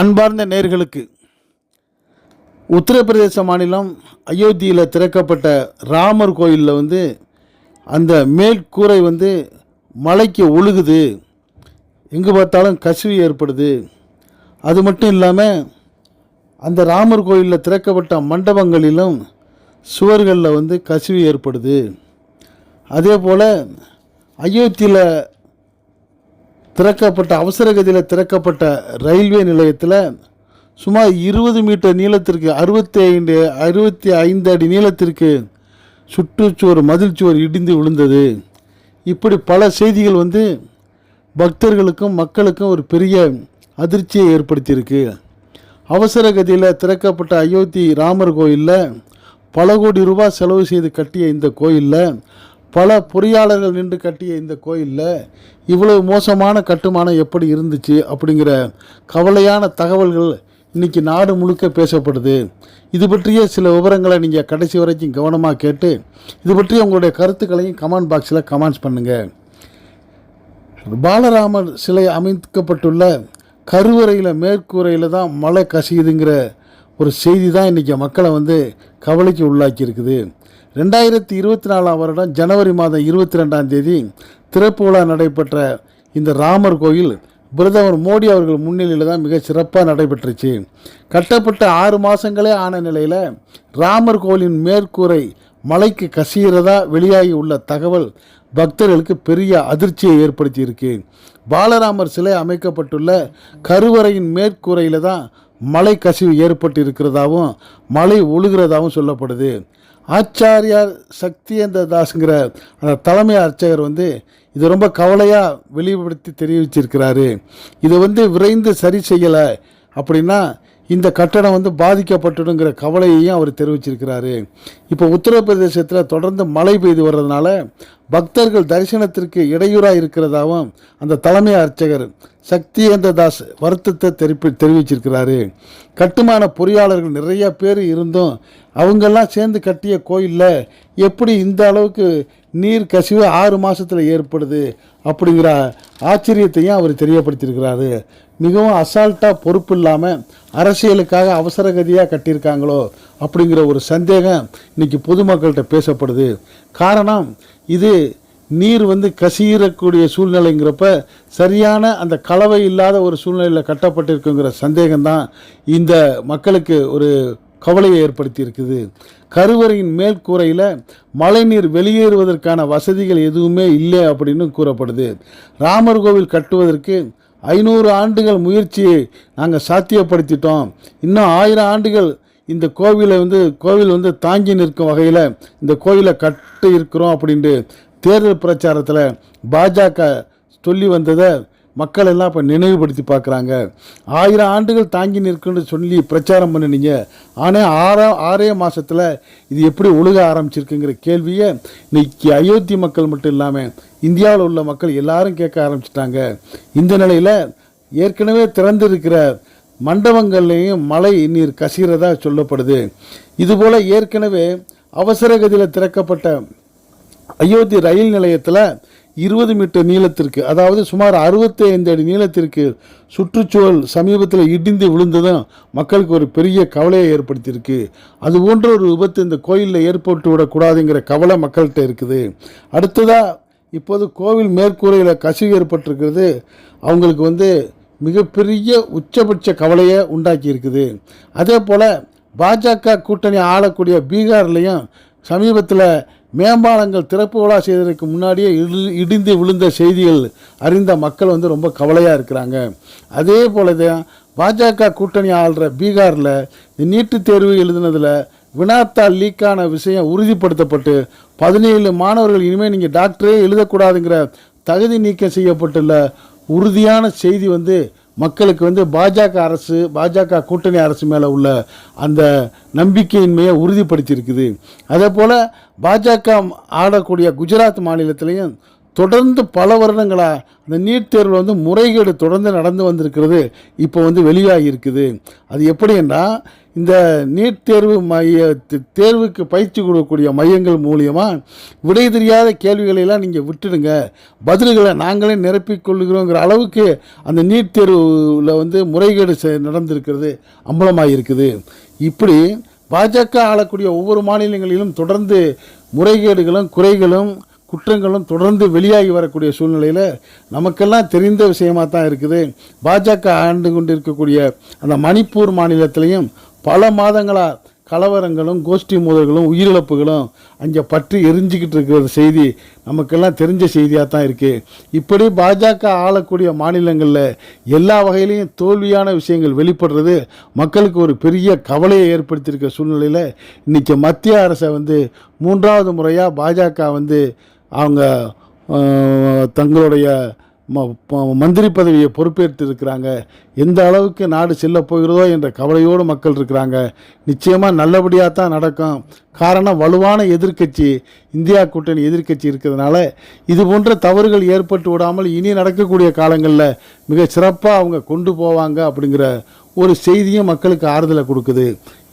அன்பார்ந்த நேர்களுக்கு உத்தரப்பிரதேச மாநிலம் அயோத்தியில் திறக்கப்பட்ட ராமர் கோயிலில் வந்து அந்த மேற்கூரை வந்து மலைக்கு ஒழுகுது. எங்கே பார்த்தாலும் கசிவு ஏற்படுது. அது மட்டும் இல்லாமல் அந்த ராமர் கோயிலில் திறக்கப்பட்ட மண்டபங்களிலும் சுவர்களில் வந்து கசிவு ஏற்படுது. அதே போல் அயோத்தியில் திறக்கப்பட்ட அவசரகதியில் திறக்கப்பட்ட ரயில்வே நிலையத்தில் சுமார் இருபது மீட்டர் நீளத்திற்கு அறுபத்தி ஐந்து அறுபத்தி ஐந்து அடி நீளத்திற்கு சுற்றுச்சுவர் மதில் சுவர் இடிந்து விழுந்தது. இப்படி பல செய்திகள் வந்து பக்தர்களுக்கும் மக்களுக்கும் ஒரு பெரிய அதிர்ச்சியை ஏற்படுத்தியிருக்கு. அவசர கதியில் திறக்கப்பட்ட அயோத்தி ராமர் கோயிலில் பல கோடி ரூபாய் செலவு செய்து கட்டிய இந்த கோயிலில் பல பொறியாளர்கள் நின்று கட்டிய இந்த கோயிலில் இவ்வளவு மோசமான கட்டுமானம் எப்படி இருந்துச்சு அப்படிங்கிற கவலையான தகவல்கள் இன்றைக்கி நாடு முழுக்க பேசப்படுது. இது பற்றிய சில விவரங்களை நீங்கள் கடைசி வரைக்கும் கவனமாக கேட்டு இது பற்றி உங்களுடைய கருத்துக்களையும் கமெண்ட் பாக்ஸில் கமெண்ட்ஸ் பண்ணுங்கள் பாலராமர் சிலை அமைக்கப்பட்டுள்ள கருவறையில் மேற்கூரையில் தான் மழை கசியுதுங்கிற ஒரு செய்தி தான் இன்றைக்கி மக்களை வந்து கவலைக்கு உள்ளாக்கி இருக்குது ரெண்டாயிரத்தி இருபத்தி நாலாம் வருடம் ஜனவரி மாதம் இருபத்தி ரெண்டாம் தேதி திறப்பு விழா நடைபெற்ற இந்த ராமர் கோயில் பிரதமர் மோடி அவர்கள் முன்னிலையில் தான் மிக சிறப்பாக நடைபெற்றுச்சு. கட்டப்பட்ட ஆறு மாதங்களே ஆன நிலையில் ராமர் கோயிலின் மேற்கூரை மலைக்கு கசிகிறதா வெளியாகி உள்ள தகவல் பக்தர்களுக்கு பெரிய அதிர்ச்சியை ஏற்படுத்தியிருக்கு. பாலராமர் சிலை அமைக்கப்பட்டுள்ள கருவறையின் மேற்கூரையில் தான் மலை கசிவு ஏற்பட்டு இருக்கிறதாவும் மலை ஒழுகிறதாகவும் சொல்லப்படுது. ஆச்சாரியார் சக்தியேந்திர தாஸுங்கிற அந்த தலைமை அர்ச்சகர் வந்து இது ரொம்ப கவலையாக வெளிப்படுத்தி தெரிவிச்சிருக்கிறாரு. இதை வந்து விரைந்து சரி செய்யலை அப்படின்னா இந்த கட்டடம் வந்து பாதிக்கப்பட்டுடுங்கிற கவலையையும் அவர் தெரிவிச்சிருக்கிறாரு. இப்போ உத்தரப்பிரதேசத்தில் தொடர்ந்து மழை பெய்து வர்றதுனால பக்தர்கள் தரிசனத்திற்கு இடையூறாக இருக்கிறதாவும் அந்த தலைமை அர்ச்சகர் சக்தியேந்திர தாஸ் வருத்தத்தை தெரிவி தெரிவிச்சிருக்கிறாரு. கட்டுமான பொறியாளர்கள் நிறைய பேர் இருந்தும் அவங்கெல்லாம் சேர்ந்து கட்டிய கோயிலில் எப்படி இந்த அளவுக்கு நீர் கசிவு ஆறு மாதத்தில் ஏற்படுது? அப்படிங்கிற ஆச்சரியத்தையும் அவர் தெரியப்படுத்தியிருக்கிறாரு. மிகவும் அசால்ட்டாக பொறுப்பு இல்லாமல் அரசியலுக்காக அவசரகதியாக கட்டியிருக்காங்களோ அப்படிங்கிற ஒரு சந்தேகம் இன்றைக்கி பொதுமக்கள்கிட்ட பேசப்படுது. காரணம் இது நீர் வந்து கசியக்கூடிய சூழ்நிலைங்கிறப்ப சரியான அந்த கலவை இல்லாத ஒரு சூழ்நிலையில் கட்டப்பட்டிருக்குங்கிற சந்தேகம்தான் இந்த மக்களுக்கு ஒரு கவலையை ஏற்படுத்தி இருக்குது கருவறையின் மேற்கூரையில் மழைநீர் வெளியேறுவதற்கான வசதிகள் எதுவுமே இல்லை அப்படின்னு கூறப்படுது. ராமர் கோவில் கட்டுவதற்கு ஐநூறு ஆண்டுகள் முயற்சியை நாங்கள் சாத்தியப்படுத்திட்டோம். இன்னும் ஆயிரம் ஆண்டுகள் இந்த கோவிலை வந்து கோவில் வந்து தாங்கி நிற்கும் வகையில் இந்த கோவிலை கட்டு இருக்கிறோம் அப்படின்ட்டு தேர்தல் பிரச்சாரத்தில் பாஜக சொல்லி வந்ததை மக்கள் எல்லாம் இப்போ நினைவுபடுத்தி பார்க்குறாங்க. ஆயிரம் ஆண்டுகள் தாங்கி நிற்குன்னு சொல்லி பிரச்சாரம் பண்ணினீங்க. ஆனால் ஆறா ஆறே மாதத்தில் இது எப்படி ஒழுக ஆரம்பிச்சிருக்குங்கிற கேள்வியை இன்னைக்கு அயோத்தி மக்கள் மட்டும் இல்லாமல் இந்தியாவில் உள்ள மக்கள் எல்லாரும் கேட்க ஆரம்பிச்சிட்டாங்க. இந்த நிலையில் ஏற்கனவே திறந்திருக்கிற மண்டபங்கள்லேயும் மழை நீர் கசிகிறதா சொல்லப்படுது. இதுபோல் ஏற்கனவே அவசரகதியில் திறக்கப்பட்ட அயோத்தி ரயில் நிலையத்தில் இருபது மீட்டர் நீளத்திற்கு அதாவது சுமார் அறுபத்தைந்து அடி நீளத்திற்கு சுற்றுச்சூழல் சமீபத்தில் இடிந்து விழுந்ததும் மக்களுக்கு ஒரு பெரிய கவலையை ஏற்படுத்தியிருக்கு. அது போன்ற ஒரு விபத்து இந்த கோயிலில் ஏற்பட்டு விடக்கூடாதுங்கிற கவலை மக்கள்கிட்ட இருக்குது. அடுத்ததாக இப்போது கோவில் மேற்கூரையில் கசிவு ஏற்பட்டிருக்கிறது. அவங்களுக்கு வந்து மிகப்பெரிய உச்சபட்ச கவலையை உண்டாக்கி இருக்குது அதே போல் பாஜக கூட்டணி ஆளக்கூடிய பீகார்லேயும் சமீபத்தில் மேம்பாலங்கள் திறப்பு விழா முன்னாடியே இடிந்து விழுந்த செய்திகள் அறிந்த மக்கள் வந்து ரொம்ப கவலையாக இருக்கிறாங்க. அதே போல தான் பாஜக கூட்டணி ஆள்ற பீகாரில் நீட்டு நீட்டுத் தேர்வு எழுதினதில் வினாத்தாள் லீக்கான விஷயம் உறுதிப்படுத்தப்பட்டு பதினேழு மாணவர்கள் இனிமேல் நீங்கள் டாக்டரே எழுதக்கூடாதுங்கிற தகுதி நீக்கம் செய்யப்பட்டுள்ள உறுதியான செய்தி வந்து மக்களுக்கு வந்து பாஜக அரசு பாஜக கூட்டணி அரசு மேலே உள்ள அந்த நம்பிக்கையின்மையை உறுதிப்படுத்தியிருக்குது. அதே போல் பாஜக ஆடக்கூடிய குஜராத் மாநிலத்திலையும் தொடர்ந்து பல வருடங்களாக அந்த நீட் தேர்வில் வந்து முறைகேடு தொடர்ந்து நடந்து வந்திருக்கிறது இப்போ வந்து வெளியாகி இருக்குது அது என்றால் இந்த நீட் தேர்வு மைய தேர்வுக்கு பயிற்சி கொடுக்கக்கூடிய மையங்கள் மூலியமாக விடை தெரியாத கேள்விகளையெல்லாம் நீங்கள் விட்டுடுங்க. பதில்களை நாங்களே நிரப்பிக்கொள்கிறோங்கிற அளவுக்கு அந்த நீட் தேர்வில் வந்து முறைகேடு செ- நடந்திருக்கிறது அம்பலமாக இருக்குது இப்படி பாஜக ஆளக்கூடிய ஒவ்வொரு மாநிலங்களிலும் தொடர்ந்து முறைகேடுகளும் குறைகளும் குற்றங்களும் தொடர்ந்து வெளியாகி வரக்கூடிய சூழ்நிலையில் நமக்கெல்லாம் தெரிந்த விஷயமாக தான் இருக்குது. பாஜக ஆண்டு கொண்டு இருக்கக்கூடிய அந்த மணிப்பூர் மாநிலத்திலையும் பல மாதங்களாக கலவரங்களும் கோஷ்டி மோதல்களும் உயிரிழப்புகளும் அங்கே பற்றி எரிஞ்சிக்கிட்டு இருக்கிற செய்தி நமக்கெல்லாம் தெரிஞ்ச செய்தியாக தான் இருக்குது இப்படி பாஜக ஆளக்கூடிய மாநிலங்களில் எல்லா வகையிலையும் தோல்வியான விஷயங்கள் வெளிப்படுறது மக்களுக்கு ஒரு பெரிய கவலையை ஏற்படுத்தியிருக்க சூழ்நிலையில் இன்றைக்கி மத்திய அரசை வந்து மூன்றாவது முறையாக பாஜக வந்து அவங்க தங்களுடைய மந்திரி பதவியை பொறுப்பேற்று இருக்கிறாங்க எந்த அளவுக்கு நாடு செல்ல போகிறதோ என்ற கவலையோடு மக்கள் இருக்கிறாங்க. நிச்சயமாக நல்லபடியாக தான் நடக்கும். காரணம் வலுவான எதிர்க்கட்சி இந்தியா கூட்டணி எதிர்க்கட்சி இருக்கிறதுனால இது போன்ற தவறுகள் ஏற்பட்டு விடாமல் இனி நடக்கக்கூடிய காலங்களில் மிக சிறப்பாக அவங்க கொண்டு போவாங்க அப்படிங்கிற ஒரு செய்தியும் மக்களுக்கு ஆறுதலை கொடுக்குது.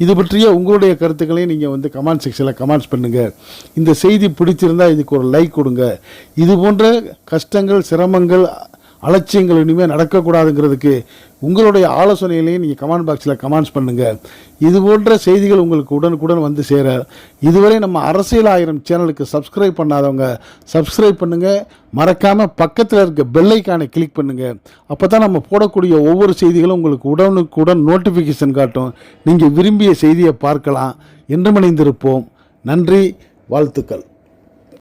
இது பற்றிய உங்களுடைய கருத்துக்களையும் நீங்கள் வந்து கமெண்ட் செக்ஷனில் கமெண்ட்ஸ் பண்ணுங்கள் இந்த செய்தி பிடிச்சிருந்தா இதுக்கு ஒரு லைக் கொடுங்க. இது போன்ற கஷ்டங்கள் சிரமங்கள் அலட்சியங்கள் இனிமேல் நடக்கக்கூடாதுங்கிறதுக்கு உங்களுடைய ஆலோசனைகளையும் நீங்கள் கமெண்ட் பாக்ஸில் கமெண்ட்ஸ் பண்ணுங்கள் இது போன்ற செய்திகள் உங்களுக்கு உடனுக்குடன் வந்து சேர இதுவரை நம்ம அரசியல் ஆயிரம் சேனலுக்கு சப்ஸ்கிரைப் பண்ணாதவங்க சப்ஸ்கிரைப் பண்ணுங்கள் மறக்காமல் பக்கத்தில் இருக்க பெல்லைக்கானை கிளிக் பண்ணுங்கள் அப்போ தான் நம்ம போடக்கூடிய ஒவ்வொரு செய்திகளும் உங்களுக்கு உடனுக்குடன் நோட்டிஃபிகேஷன் காட்டும். நீங்கள் விரும்பிய செய்தியை பார்க்கலாம். என்று மணிந்திருப்போம் நன்றி வாழ்த்துக்கள்.